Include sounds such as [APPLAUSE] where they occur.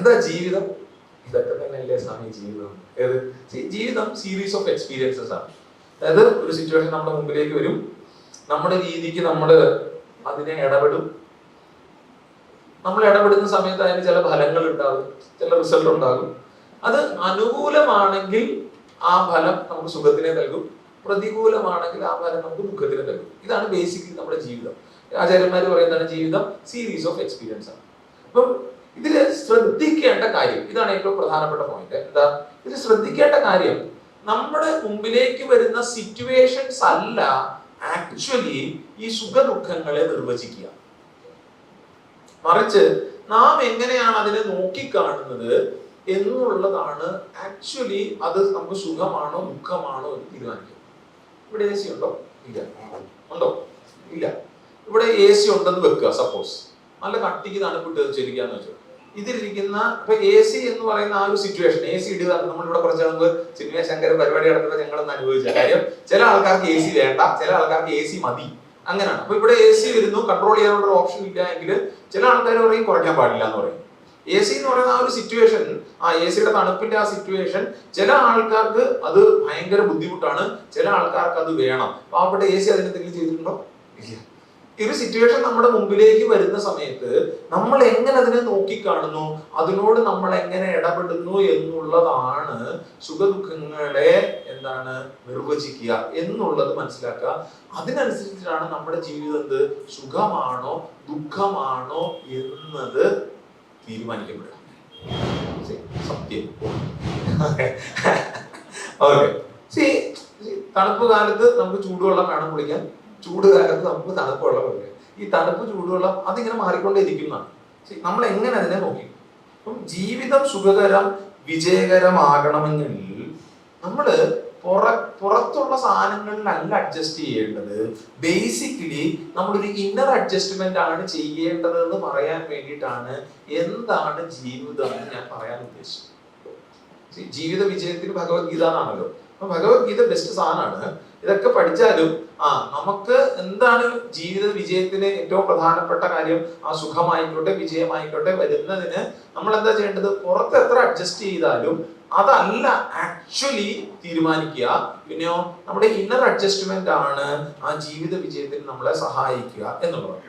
എന്താ ജീവിതം? ഇതൊക്കെ തന്നെയല്ലേ സ്വാമി ജീവിതം. ഏത്? ജീവിതം സീരീസ് ഓഫ് എക്സ്പീരിയൻസസ് ആണ്. അതായത് ഒരു സിറ്റുവേഷൻ നമ്മുടെ മുമ്പിലേക്ക് വരും. നമ്മുടെ രീതിക്ക് നമ്മൾ അതിനെ ഇടപെടും. നമ്മൾ ഇടപെടുന്ന സമയത്ത് അതിന് ചില ഫലങ്ങൾ ഉണ്ടാകും. ചില റിസൾട്ട് ഉണ്ടാകും. അത് അനുകൂലമാണെങ്കിൽ ആ ഫലം നമുക്ക് സുഖത്തിനെ നൽകും. പ്രതികൂലമാണെങ്കിൽ ആ ഫലം നമുക്ക് ദുഃഖത്തിനെ നൽകും. ഇതാണ് ബേസിക്കലി നമ്മുടെ ജീവിതം. ആചാര്യന്മാർ പറയുന്നതാണ് ജീവിതം സീരീസ് ഓഫ് എക്സ്പീരിയൻസ് ആണ്. അപ്പം ഇതിൽ ശ്രദ്ധിക്കേണ്ട കാര്യം ഇതാണ് ഏറ്റവും പ്രധാനപ്പെട്ട പോയിന്റ് എന്താ? ഇതിൽ ശ്രദ്ധിക്കേണ്ട കാര്യം നമ്മുടെ മുമ്പിലേക്ക് വരുന്ന സിറ്റുവേഷൻസ് അല്ല ആക്ച്വലി ഈ സുഖ ദുഃഖങ്ങളെ നിർവചിക്കുക. മറിച്ച് നാം എങ്ങനെയാണ് അതിനെ നോക്കിക്കാണുന്നത് എന്നുള്ളതാണ് ആക്ച്വലി അത് നമുക്ക് സുഖമാണോ ദുഃഖമാണോ എന്ന് തീരുമാനിക്കുന്നത് ഇവിടെ എ സി ഉണ്ടോ? ഇല്ല. ഉണ്ടോ? ഇല്ല. ഇവിടെ എ സി ഉണ്ടെന്ന് വെക്കുക സപ്പോസ് നല്ല കട്ടിക്ക് തണുപ്പിട്ട് ചെരിക്കാന്ന് വെച്ചോ. ഇതിലിരിക്കുന്ന ഇപ്പൊ എ സി എന്ന് പറയുന്ന ആ ഒരു സിറ്റുവേഷൻ എ സി ഇടുക നമ്മളിവിടെ കുറച്ച് മുമ്പ് സിനിമ ശങ്കര പരിപാടി നടത്തുമ്പോൾ ഞങ്ങളൊന്ന് അനുഭവിച്ച കാര്യം ചില ആൾക്കാർക്ക് എ സി വേണ്ട ചില ആൾക്കാർക്ക് എ സി മതി. അങ്ങനെയാണ്. അപ്പൊ ഇവിടെ എ സി വരുന്നു കൺട്രോൾ ചെയ്യാനുള്ള ഓപ്ഷൻ ഇല്ല എങ്കിൽ ചില ആൾക്കാർ പറയും കുറയ്ക്കാൻ പാടില്ല എന്ന് പറയും. എ സി എന്ന് പറയുന്ന ആ ഒരു സിറ്റുവേഷൻ ആ എ സിയുടെ തണുപ്പിന്റെ ആ സിറ്റുവേഷൻ ചില ആൾക്കാർക്ക് അത് ഭയങ്കര ബുദ്ധിമുട്ടാണ് ചില ആൾക്കാർക്ക് അത് വേണം. പാവപ്പെട്ട എ സി അതിനെന്തെങ്കിലും ചെയ്തിട്ടുണ്ടോ? ഇല്ല. ഈ ഒരു സിറ്റുവേഷൻ നമ്മുടെ മുമ്പിലേക്ക് വരുന്ന സമയത്ത് നമ്മൾ എങ്ങനെ അതിനെ നോക്കിക്കാണുന്നു? അതിനോട് നമ്മൾ എങ്ങനെ ഇടപെടുന്നു എന്നുള്ളതാണ് സുഖദുഃഖങ്ങളെ എന്താണ് നിർവചിക്കുക എന്നുള്ളത് മനസ്സിലാക്കുക. അതിനനുസരിച്ചിട്ടാണ് നമ്മുടെ ജീവിതം എന്ത്? സുഖമാണോ ദുഃഖമാണോ എന്നത് തീരുമാനിക്കപ്പെടുക. സത്യം. [LAUGHS] ഓക്കെ തണുപ്പ് കാലത്ത് നമുക്ക് ചൂടുവെള്ളം വേണം കുളിക്കാൻ ചൂട് കാലത്ത് നമുക്ക് തണുപ്പ് വെള്ളം കുടിക്കാം ഈ തണുപ്പ് ചൂടുവെള്ളം അതിങ്ങനെ മാറിക്കൊണ്ടേയിരിക്കുന്നതാണ്. നമ്മൾ എങ്ങനെ അതിനെ നോക്കി? അപ്പം ജീവിതം സുഖകരം വിജയകരമാകണമെങ്കിൽ നമ്മൾ പുറ പുറത്തുള്ള സാധനങ്ങളിലല്ല അഡ്ജസ്റ്റ് ചെയ്യേണ്ടത്. ബേസിക്കലി നമ്മളൊരു ഇന്നർ അഡ്ജസ്റ്റ്മെന്റ് ആണ് ചെയ്യേണ്ടത് എന്ന് പറയാൻ വേണ്ടിയിട്ടാണ് എന്താണ് ജീവിതം എന്ന് ഞാൻ പറയാൻ ഉദ്ദേശിച്ചത്. ജീവിത വിജയത്തിന് ഭഗവത്ഗീത എന്നാണല്ലോ. അപ്പൊ ഭഗവത്ഗീത ബെസ്റ്റ് സാധനമാണ്. ഇതൊക്കെ പഠിച്ചാലും ആ നമുക്ക് എന്താണ് ജീവിത വിജയത്തിന് ഏറ്റവും പ്രധാനപ്പെട്ട കാര്യം? ആ സുഖമായിക്കോട്ടെ വിജയമായിക്കോട്ടെ വരുന്നതിന് നമ്മൾ എന്താ ചെയ്യേണ്ടത്? പുറത്ത് എത്ര അഡ്ജസ്റ്റ് ചെയ്താലും അതല്ല ആക്ച്വലി തീരുമാനിക്കുക. പിന്നെയോ നമ്മുടെ ഇന്നർ അഡ്ജസ്റ്റ്മെന്റ് ആണ് ആ ജീവിത വിജയത്തിന് നമ്മളെ സഹായിക്കുക എന്നുള്ളത്.